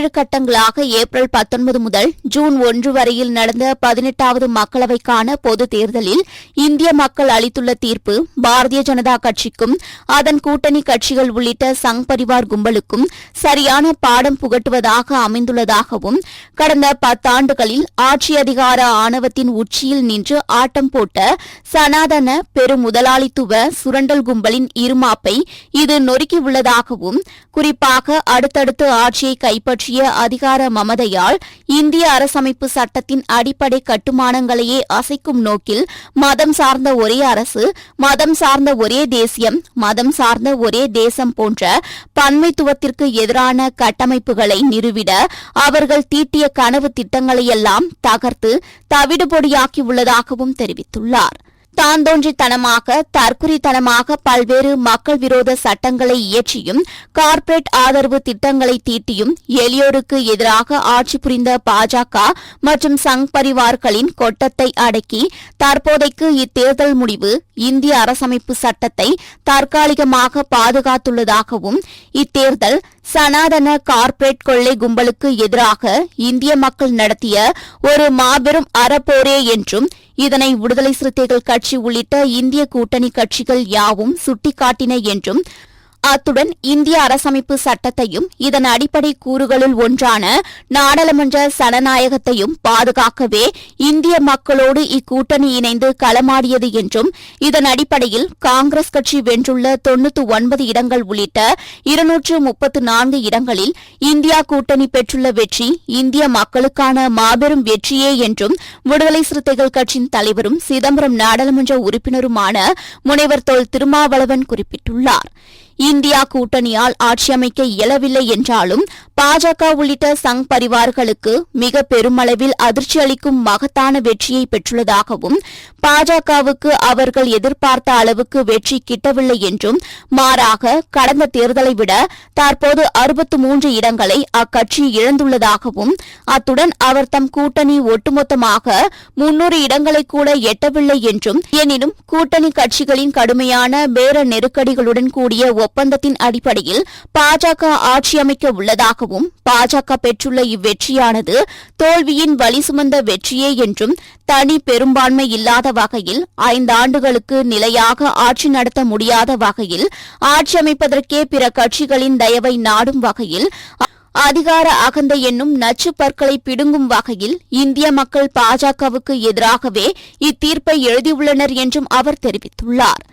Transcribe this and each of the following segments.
ஏழு கட்டங்களாக ஏப்ரல் பத்தொன்பது முதல் ஜூன் ஒன்று வரையில் நடந்த பதினெட்டாவது மக்களவைக்கான பொது தேர்தலில் இந்திய மக்கள் அளித்துள்ள தீர்ப்பு பாரதிய ஜனதா கட்சிக்கும் அதன் கூட்டணி கட்சிகள் உள்ளிட்ட சங் பரிவார் கும்பலுக்கும் சரியான பாடம் புகட்டுவதாக அமைந்துள்ளதாகவும் கடந்த பத்தாண்டுகளில் ஆட்சி அதிகார ஆணவத்தின் உச்சியில் நின்று ஆட்டம் போட்ட சனாதன பெருமுதலாளித்துவ சுரண்டல் கும்பலின் இருமாப்பை இது நொறுக்கியுள்ளதாகவும் குறிப்பாக அடுத்தடுத்து ஆட்சியை கைப்பற்றி கைப்பற்றிய அதிகார மமதையால் இந்திய அரசமைப்பு சட்டத்தின் அடிப்படை கட்டுமானங்களையே அசைக்கும் நோக்கில் மதம் சார்ந்த ஒரே அரசு மதம் சார்ந்த ஒரே தேசியம் மதம் சார்ந்த ஒரே தேசம் போன்ற பன்மைத்துவத்திற்கு எதிரான கட்டமைப்புகளை நிறுவிட அவர்கள் தீட்டிய கனவு திட்டங்களையெல்லாம் தகர்த்து தவிடுபொடியாக்கியுள்ளதாகவும் தெரிவித்துள்ளார். தாந்தோன்றித்தனமாக தற்குறித்தனமாக பல்வேறு மக்கள் விரோத சட்டங்களை இயற்றியும் கார்ப்பரேட் ஆதரவு திட்டங்களை தீட்டியும் எளியோருக்கு எதிராக ஆட்சி புரிந்த பாஜக மற்றும் சங் பரிவார்களின் கொட்டத்தை அடக்கி தற்போதைக்கு இத்தேர்தல் முடிவு இந்திய அரசமைப்பு சட்டத்தை தற்காலிகமாக பாதுகாத்துள்ளதாகவும் இத்தேர்தல் சனாதன கார்ப்பரேட் கொள்ளை கும்பலுக்கு எதிராக இந்திய மக்கள் நடத்திய ஒரு மாபெரும் அறப்போரே என்றும் இதனை விடுதலை சிறுத்தைகள் கட்சி உள்ளிட்ட இந்திய கூட்டணி கட்சிகள் யாவும் சுட்டிக்காட்டின என்றும் அத்துடன் இந்திய அரசமைப்பு சட்டத்தையும் இதன் அடிப்படை கூறுகளுள் ஒன்றான நாடாளுமன்ற சனநாயகத்தையும் பாதுகாக்கவே இந்திய மக்களோடு இக்கூட்டணி இணைந்து களமாடியது என்றும் இதன் அடிப்படையில் காங்கிரஸ் கட்சி வென்றுள்ள தொன்னூற்று ஒன்பது இடங்கள் உள்ளிட்ட இருநூற்று முப்பத்து நான்கு இடங்களில் இந்தியா கூட்டணி பெற்றுள்ள வெற்றி இந்திய மக்களுக்கான மாபெரும் வெற்றியே என்றும் விடுதலை சிறுத்தைகள் கட்சியின் தலைவரும் சிதம்பரம் நாடாளுமன்ற உறுப்பினருமான முனைவர் தொல் திருமாவளவன் குறிப்பிட்டுள்ளார். இந்தியா கூட்டணியால் ஆட்சியமைக்க இயலவில்லை என்றாலும் பாஜக உள்ளிட்ட சங் பரிவார்களுக்கு மிக பெருமளவில் அதிர்ச்சி அளிக்கும் மகத்தான வெற்றியை பெற்றுள்ளதாகவும் பாஜகவுக்கு அவர்கள் எதிர்பார்த்த அளவுக்கு வெற்றி கிட்டவில்லை என்றும் மாறாக கடந்த தேர்தலை விட தற்போது அறுபத்து மூன்று இடங்களை அக்கட்சி இழந்துள்ளதாகவும் அத்துடன் அவர் தம் கூட்டணி ஒட்டுமொத்தமாக முன்னூறு இடங்களை கூட எட்டவில்லை என்றும் எனினும் கூட்டணி கட்சிகளின் கடுமையான பேர நெருக்கடிகளுடன் கூடிய ஒப்பந்தத்தின் அடிப்படையில் பாஜக ஆட்சியமைக்க உள்ளதாகவும் பாஜக பெற்றுள்ள இவ்வெற்றியானது தோல்வியின் வலி சுமந்த வெற்றியே என்றும் தனி பெரும்பான்மை இல்லாத வகையில் ஐந்தாண்டுகளுக்கு நிலையாக ஆட்சி நடத்த முடியாத வகையில் ஆட்சி அமைப்பதற்கே பிற கட்சிகளின் தயவை நாடும் வகையில் அதிகார அகந்த என்னும் நச்சு பற்களை பிடுங்கும் வகையில் இந்திய மக்கள் பாஜகவுக்கு எதிராகவே இத்தீர்ப்பை எழுதியுள்ளனர் என்றும் அவர் தெரிவித்துள்ளார்.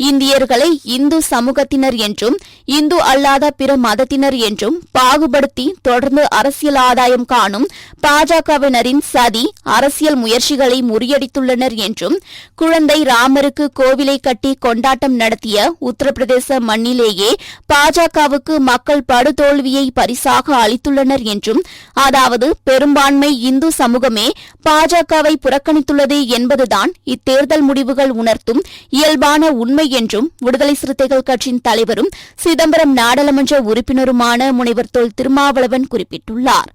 இந்தியர்களை இந்து சமூகத்தினர் என்றும் இந்து அல்லாத பிற மதத்தினர் என்றும் பாகுபடுத்தி தொடர்ந்து அரசியல் ஆதாயம் காணும் பாஜகவினரின் சதி அரசியல் முயற்சிகளை முறியடித்துள்ளனர் என்றும் குழந்தை ராமருக்கு கோவிலை கட்டி கொண்டாட்டம் நடத்திய உத்தரப்பிரதேச மண்ணிலேயே பாஜகவுக்கு மக்கள் படுதோல்வியை பரிசாக அளித்துள்ளனர் என்றும் அதாவது பெரும்பான்மை இந்து சமூகமே பாஜகவை புறக்கணித்துள்ளது என்பதுதான் இத்தேர்தல் முடிவுகள் உணர்த்தும் இயல்பான உண்மை என்றும் விடுதலை சிறுத்தைகள் கட்சியின் தலைவரும் சிதம்பரம் நாடாளுமன்ற உறுப்பினருமான முனைவர் தொல் திருமாவளவன் குறிப்பிட்டுள்ளார்.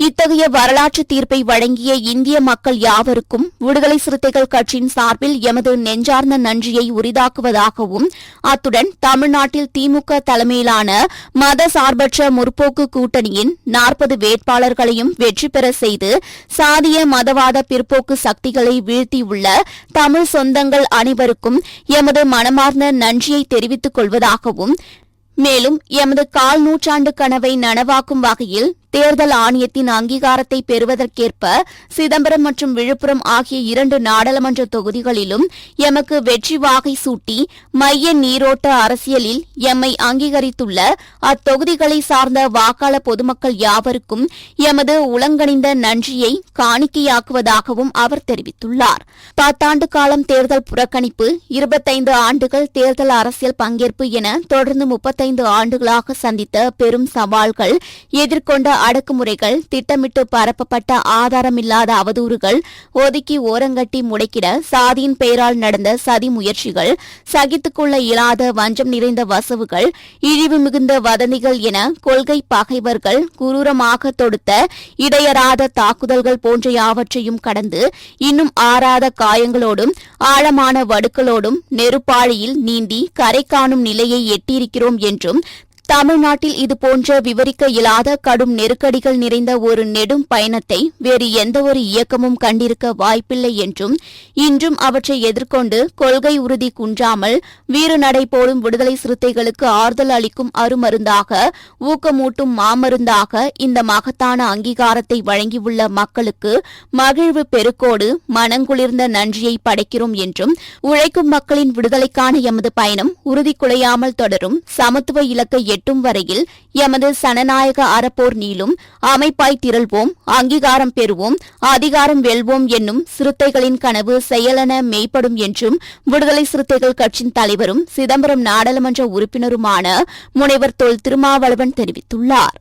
இத்தகைய வரலாற்று தீர்ப்பை வழங்கிய இந்திய மக்கள் யாவருக்கும் விடுதலை சிறுத்தைகள் கட்சியின் சார்பில் எமது நெஞ்சார்ந்த நன்றியை உரிதாக்குவதாகவும் அத்துடன் தமிழ்நாட்டில் திமுக தலைமையிலான மத சார்பற்ற முற்போக்கு கூட்டணியின் நாற்பது வேட்பாளர்களையும் வெற்றி பெற செய்து சாதிய மதவாத பிற்போக்கு சக்திகளை வீழ்த்தியுள்ள தமிழ் சொந்தங்கள் அனைவருக்கும் எமது மனமார்ந்த நன்றியை தெரிவித்துக் கொள்வதாகவும் மேலும் எமது கால் நூற்றாண்டு கனவை நனவாக்கும் வகையில் தேர்தல் ஆணையத்தின் அங்கீகாரத்தை பெறுவதற்கேற்ப சிதம்பரம் மற்றும் விழுப்புரம் ஆகிய இரண்டு நாடாளுமன்ற தொகுதிகளிலும் எமக்கு வெற்றி வாகை சூட்டி மைய நீரோட்ட அரசியலில் எம்மை அங்கீகரித்துள்ள அத்தொகுதிகளை சார்ந்த வாக்காள பொதுமக்கள் யாவருக்கும் எமது உளங்கணிந்த நன்றியை காணிக்கையாக்குவதாகவும் அவர் தெரிவித்துள்ளார். பத்தாண்டு காலம் தேர்தல் புறக்கணிப்பு இருபத்தைந்து ஆண்டுகள் தேர்தல் அரசியல் பங்கேற்பு என தொடர்ந்து முப்பத்தைந்து ஆண்டுகளாக சந்தித்த பெரும் சவால்கள் எதிர்கொண்ட அடக்குமுறைகள் திட்டமிட்டு பரப்பப்பட்ட ஆதாரமில்லாத அவதூறுகள் ஒதுக்கி ஓரங்கட்டி முடக்கிட சாதியின் பெயரால் நடந்த சதி முயற்சிகள் சகித்துக்கொள்ள இயலாத வஞ்சம் நிறைந்த வசவுகள் இழிவு மிகுந்த வதந்திகள் என கொள்கை பகைவர்கள் குரூரமாக தொடுத்த இடையறாத தாக்குதல்கள் போன்ற யாவற்றையும் கடந்து இன்னும் ஆறாத காயங்களோடும் ஆழமான வடுக்களோடும் நெருப்பாழியில் நீந்தி கரை காணும் நிலையை எட்டியிருக்கிறோம் என்றும் தமிழ்நாட்டில் இதுபோன்ற விவரிக்க இயலாத கடும் நெருக்கடிகள் நிறைந்த ஒரு நெடும் பயணத்தை வேறு எந்தவொரு இயக்கமும் கண்டிருக்க வாய்ப்பில்லை என்றும் இன்றும் அவற்றை எதிர்கொண்டு கொள்கை உறுதி குன்றாமல் வீறு நடை போடும் விடுதலை சிறுத்தைகளுக்கு ஆறுதல் அளிக்கும் அருமருந்தாக ஊக்கமூட்டும் மாமருந்தாக இந்த மகத்தான அங்கீகாரத்தை வழங்கியுள்ள மக்களுக்கு மகிழ்வு பெருக்கோடு மனங்குளிர்ந்த நன்றியை படைக்கிறோம் என்றும் உழைக்கும் மக்களின் விடுதலைக்கான எமது பயணம் உறுதி குலையாமல் தொடரும் சமத்துவ இலக்கை எட்டும் வரையில் எமது சனநாயக அறப்போர் நீளும் அமைப்பாய் திரள்வோம் அங்கீகாரம் பெறுவோம் அதிகாரம் வெல்வோம் என்னும் சிறுத்தைகளின் கனவு செயலென மெய்ப்படும் என்றும் விடுதலை சிறுத்தைகள் கட்சியின் தலைவரும் சிதம்பரம் நாடாளுமன்ற உறுப்பினருமான முனைவர் தொல் திருமாவளவன் தெரிவித்துள்ளார்.